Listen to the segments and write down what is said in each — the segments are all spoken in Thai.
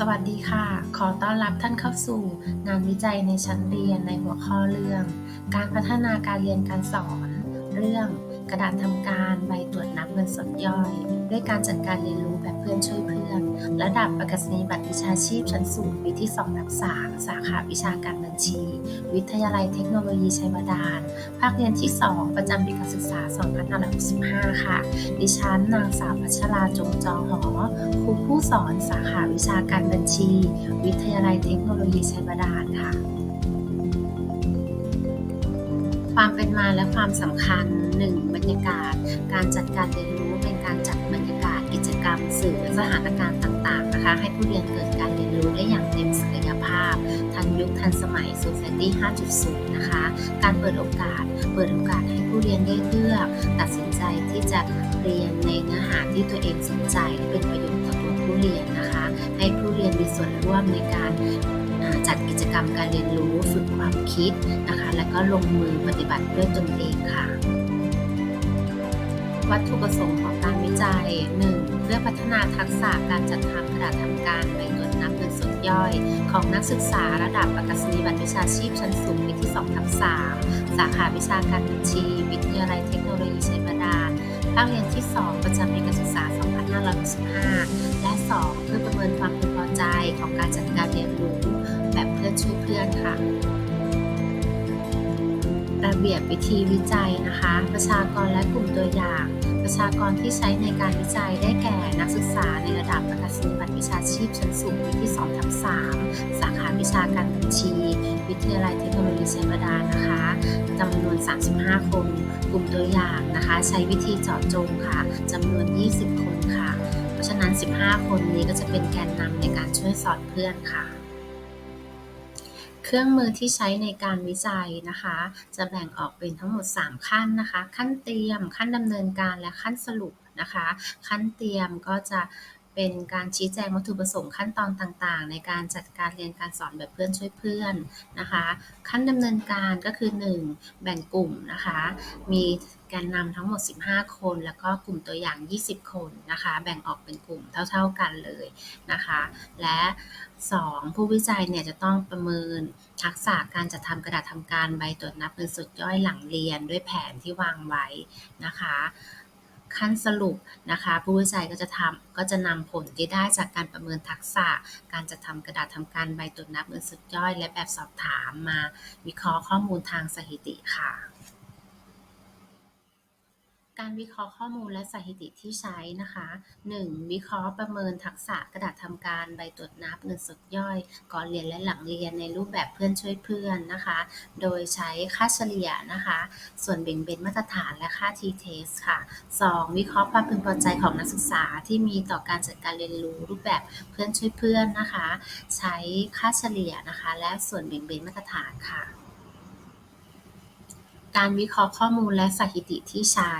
สวัสดีค่ะ ขอต้อนรับท่านเข้าสู่ งานวิจัยในชั้นเรียนในหัวข้อเรื่อง การพัฒนาการเรียนการสอน เรื่อง กระดานทำการใบตรวจนับเงินสดย่อย ด้วยการจัดการเรียนรู้แบบเพื่อนช่วยเพื่อนระดับประกาศนียบัตรวิชาชีพชั้นสูงปีที่2ทับ3สาขาวิชาการบัญชี วิทยาลัยเทคโนโลยีชัยบาดาลภาคเรียนที่ 2 ประจำปีการศึกษา 2565 ค่ะ ดิฉันนางสาวพัชราจงจอหอครูผู้สอนสาขาวิชาการบัญชี วิทยาลัยเทคโนโลยีชัยบาดาลค่ะ ความเป็นมาและความสำคัญ 1. บรรยากาศ การจัดการเรียนรู้เป็นการจัดบรรยากาศกิจกรรมสื่อสถานการณ์ต่างๆนะคะ ให้ผู้เรียนเกิดการเรียนรู้ได้อย่างเต็มศักยภาพ ทันยุคทันสมัย Society 5.0 นะคะ การเปิดโอกาส เปิดโอกาสให้ผู้เรียนได้เลือก ตัดสินใจที่จะเรียนในเนื้อหาที่ตัวเองสนใจและเป็นประโยชน์ต่อตัวผู้เรียนนะคะ ให้ผู้เรียนมีส่วนร่วมในการจัดกิจกรรมการเรียนรู้ฝึกความคิดนะคะ และก็ลงมือปฏิบัติด้วยตนเองค่ะ วัตถุประสงค์ของการวิจัย 1. เพื่อพัฒนาทักษะการจัดทำกระดาษทำการใบตรวจนับเงินสดย่อย ของนักศึกษาระดับประกาศนียบัตรวิชาชีพชั้นสูงปีที่2ทับ3สาขาวิชาการบัญชี วิทยาลัยเทคโนโลยีชัยบาดาลภาคเรียนที่ 2 ประจำปีการศึกษา 2565 และ 2 เพื่อประเมินความพึงพอใจของการจัดการเรียนรู้ แบบเพื่อนช่วยเพื่อนค่ะ ระเบียบวิธีวิจัยนะคะ ประชากรและกลุ่มตัวอย่าง ประชากรที่ใช้ในการวิจัยได้แก่นักศึกษาในระดับประกาศนียบัตรวิชาชีพชั้นสูงปีที่2ทับ3สาขาวิชาการบัญชี วิทยาลัยเทคโนโลยีชัยบาดาลนะคะจำนวน 35 คน กลุ่มตัวอย่างนะคะ ใช้วิธีเจาะจงค่ะจำนวน 20 คนค่ะ เพราะฉะนั้น 15 คนนี้ก็จะเป็นแกนนำในการช่วยสอนเพื่อนค่ะ เครื่องมือที่ใช้ในการวิจัยนะคะ จะแบ่งออกเป็นทั้งหมด 3 ขั้นนะคะ ขั้นเตรียม ขั้นดำเนินการและขั้นสรุปนะคะ ขั้นเตรียมก็จะ เป็นการชี้แจงวัตถุประสงค์ขั้นตอนต่างๆ ในการจัดการเรียนการสอนแบบเพื่อนช่วยเพื่อนนะคะ ขั้นดำเนินการก็คือ 1. แบ่งกลุ่มนะคะ มีแกนนำทั้งหมด 15 คน แล้วก็กลุ่มตัวอย่าง 20 คนนะคะ แบ่งออกเป็นกลุ่มเท่า ๆกันเลยนะคะ และ 2. ผู้วิจัยเนี่ยจะต้องประเมินทักษะการจัดทำกระดาษทำการใบตรวจนับเงินสดย่อยหลังเรียนด้วยแผนที่วางไว้นะคะ ขั้นสรุปนะคะ ผู้วิจัยก็จะทำก็จะนำผลที่ได้จากการประเมินทักษะ การจัดทำกระดาษทำการใบตรวจนับเงินสุดย่อย และแบบสอบถามมาวิเคราะห์ข้อมูลทางสถิติค่ะ การวิเคราะห์ข้อมูลและสถิติที่ใช้นะคะ 1. วิเคราะห์ประเมินทักษะกระดาษทำการใบตรวจนับเงินสดย่อย ก่อนเรียนและหลังเรียนในรูปแบบเพื่อนช่วยเพื่อนนะคะ โดยใช้ค่าเฉลี่ยนะคะ ส่วนเบ่งเบนมาตรฐานและค่า t-test ค่ะ 2. วิเคราะห์ความพึงพอใจของนักศึกษาที่มีต่อการจัดการเรียนรู้รูปแบบเพื่อนช่วยเพื่อนนะคะ ใช้ค่าเฉลี่ยนะคะ และส่วนเบ่งเบนมาตรฐานค่ะ การวิเคราะห์ข้อมูลและสถิติที่ใช้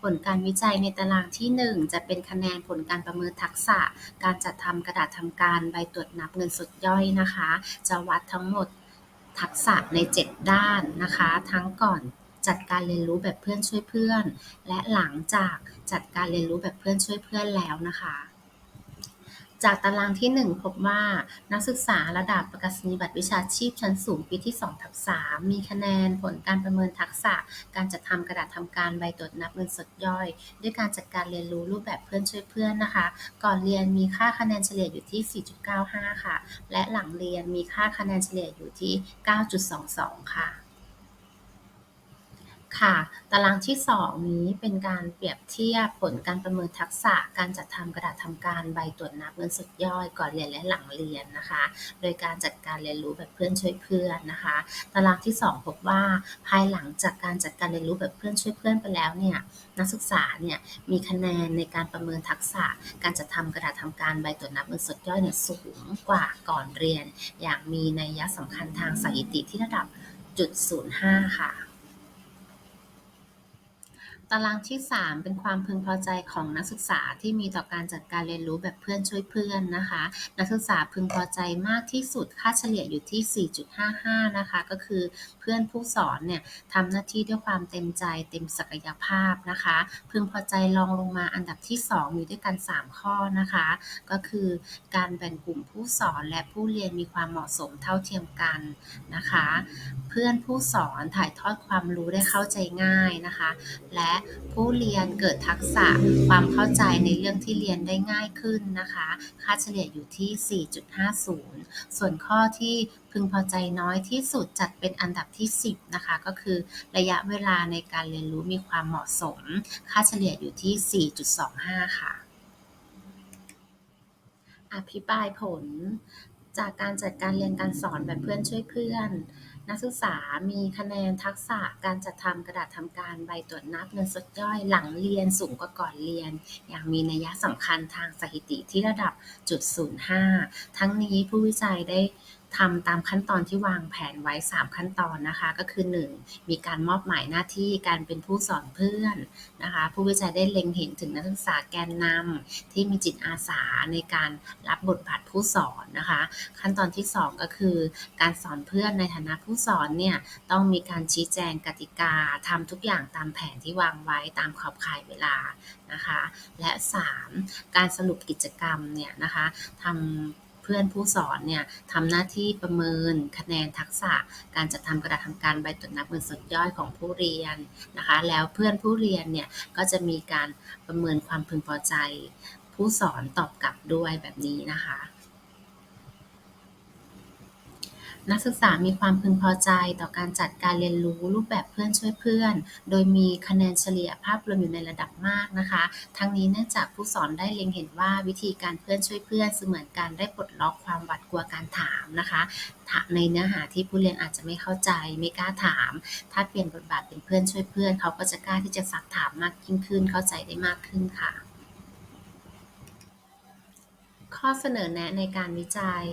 ผลการวิจัยในตารางที่ 1 จะเป็นคะแนนผลการประเมินทักษะ การจัดทำกระดาษทำการ ใบตรวจนับเงินสดย่อยนะคะ จะวัดทั้งหมดทักษะใน 7 ด้านนะคะ ทั้งก่อนจัดการเรียนรู้แบบเพื่อนช่วยเพื่อน และหลังจากจัดการเรียนรู้แบบเพื่อนช่วยเพื่อนแล้วนะคะ จากตารางที่ 1 พบว่า นักศึกษาระดับประกาศนียบัตรวิชาชีพชั้นสูงปีที่2ทับ3มีคะแนนผลการประเมินทักษะ การจัดทำกระดาษทำการใบตรวจนับเงินสดย่อย ด้วยการจัดการเรียนรู้รูปแบบเพื่อนช่วยเพื่อนนะคะ ก่อนเรียนมีค่าคะแนนเฉลี่ยอยู่ที่ 4.95 ค่ะ และหลังเรียนมีค่าคะแนนเฉลี่ยอยู่ที่ 9.22 ค่ะ ค่ะ ตารางที่ 2 นี้เป็นการเปรียบเทียบผลการประเมินทักษะการจัดทำกระดาษทำการใบตรวจนับเงินสดย่อยก่อนเรียนและหลังเรียนนะคะ โดยการจัดการเรียนรู้แบบเพื่อนช่วยเพื่อนนะคะ ตารางที่ 2 พบว่าภายหลังจากการจัดการเรียนรู้แบบเพื่อนช่วยเพื่อนไปแล้วเนี่ยนักศึกษาเนี่ยมีคะแนนในการประเมินทักษะการจัดทำกระดาษทำการใบตรวจนับเงินสดย่อยเนี่ยสูงกว่าก่อนเรียน อย่างมีนัยสำคัญทางสถิติที่ระดับจุด05 ค่ะ ตารางที่ 3 เป็นความพึงพอใจของนักศึกษาที่มีต่อการจัดการเรียนรู้แบบเพื่อนช่วยเพื่อนนะคะ นักศึกษาพึงพอใจมากที่สุดค่าเฉลี่ยอยู่ที่ 4.55 นะคะ ก็คือเพื่อนผู้สอนเนี่ยทำหน้าที่ด้วยความเต็มใจเต็มศักยภาพนะคะ พึงพอใจรองลงมาอันดับที่2มีด้วยกัน 3 ข้อนะคะ ก็คือการแบ่งกลุ่มผู้สอนและผู้เรียนมีความเหมาะสมเท่าเทียมกันนะคะ เพื่อนผู้สอนถ่ายทอดความรู้ได้เข้าใจง่ายนะคะ และผู้เรียนเกิดทักษะความเข้าใจในเรื่องที่เรียนได้ง่ายขึ้นนะคะ ค่าเฉลี่ยอยู่ที่ 4.50 ส่วนข้อที่พึงพอใจน้อยที่สุดจัดเป็นอันดับที่ 10 นะคะ ก็คือระยะเวลาในการเรียนรู้มีความเหมาะสม ค่าเฉลี่ยอยู่ที่ 4.25 ค่ะ อภิปรายผลจากการจัดการเรียนการสอนแบบเพื่อนช่วยเพื่อน นักศึกษามีคะแนนทักษะการจัดทำกระดาษทำการใบตรวจนับเงินสดย่อยหลังเรียนสูงกว่าก่อนเรียน อย่างมีนัยสำคัญทางสถิติที่ระดับจุด05 ทั้งนี้ผู้วิจัยได้ ทำตามขั้นตอนที่วางแผนไว้ 3 ขั้นตอนนะคะ ก็คือ 1. มีการมอบหมายหน้าที่การเป็นผู้สอนเพื่อนนะคะ ผู้วิจัยได้เล็งเห็นถึงนักศึกษาแกนนำที่มีจิตอาสาในการรับบทบาทผู้สอนนะคะ ขั้นตอนที่ 2 ก็คือ การสอนเพื่อนในฐานะผู้สอนเนี่ยต้องมีการชี้แจงกติกาทำทุกอย่างตามแผนที่วางไว้ตามขอบข่ายเวลานะคะ และ 3. การสรุปกิจกรรมเนี่ยนะคะทำ เพื่อนผู้สอนเนี่ยทำหน้าที่ประเมินคะแนนทักษะ การจัดทำกระดาษทำการใบตรวจนับเงินสดย่อยของผู้เรียนนะคะ แล้วเพื่อนผู้เรียนเนี่ยก็จะมีการประเมินความพึงพอใจ ผู้สอนตอบกลับด้วยแบบนี้นะคะ นักศึกษามีความพึงพอใจต่อการจัดการเรียนรู้รูปแบบเพื่อนช่วยเพื่อน โดยมีคะแนนเฉลี่ยภาพรวมอยู่ในระดับมากนะคะ ทั้งนี้เนื่องจากผู้สอนได้เล็งเห็นว่าวิธีการเพื่อนช่วยเพื่อนเสมือนการได้ปลดล็อกความหวาดกลัวการถามนะคะในเนื้อหาที่ผู้เรียนอาจจะไม่เข้าใจไม่กล้าถาม ถ้าเปลี่ยนบทบาทเป็นเพื่อนช่วยเพื่อน เขาก็จะกล้าที่จะซักถามมากยิ่งขึ้นเข้าใจได้มากขึ้นค่ะ ข้อเสนอแนะในการวิจัย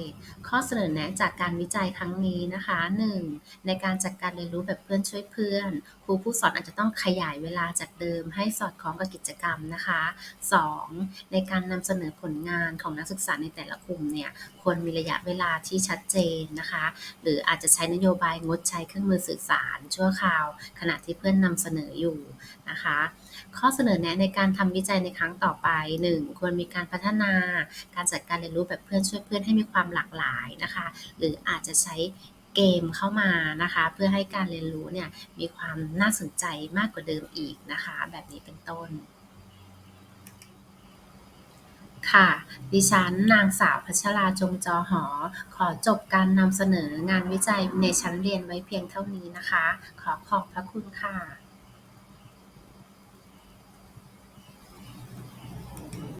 ข้อเสนอแนะจากการวิจัยครั้งนี้นะคะ 1. ในการจัดการเรียนรู้แบบเพื่อนช่วยเพื่อน ครูผู้สอนอาจจะต้องขยายเวลาจากเดิม ให้สอดคล้องกับกิจกรรมนะคะ 2. ในการนำเสนอผลงานของนักศึกษาในแต่ละกลุ่มเนี่ยควรมีระยะเวลาที่ชัดเจนนะคะ หรืออาจจะใช้นโยบายงดใช้เครื่องมือสื่อสาร ชั่วคราว ขณะที่เพื่อนนำเสนออยู่นะคะ ข้อเสนอแนะในการทำวิจัยในครั้งต่อไป 1. ควรมีการพัฒนาการจัดการเรียนรู้แบบเพื่อนช่วยเพื่อนให้มีความหลากหลายนะคะ หรืออาจจะใช้เกมเข้ามานะคะ เพื่อให้การเรียนรู้เนี่ยมีความน่าสนใจมากกว่าเดิมอีกนะคะ แบบนี้เป็นต้นค่ะ ดิฉันนางสาวพัชราจงจอหอ ขอจบการนำเสนองานวิจัยในชั้นเรียนไว้เพียงเท่านี้นะคะ ขอขอบพระคุณค่ะ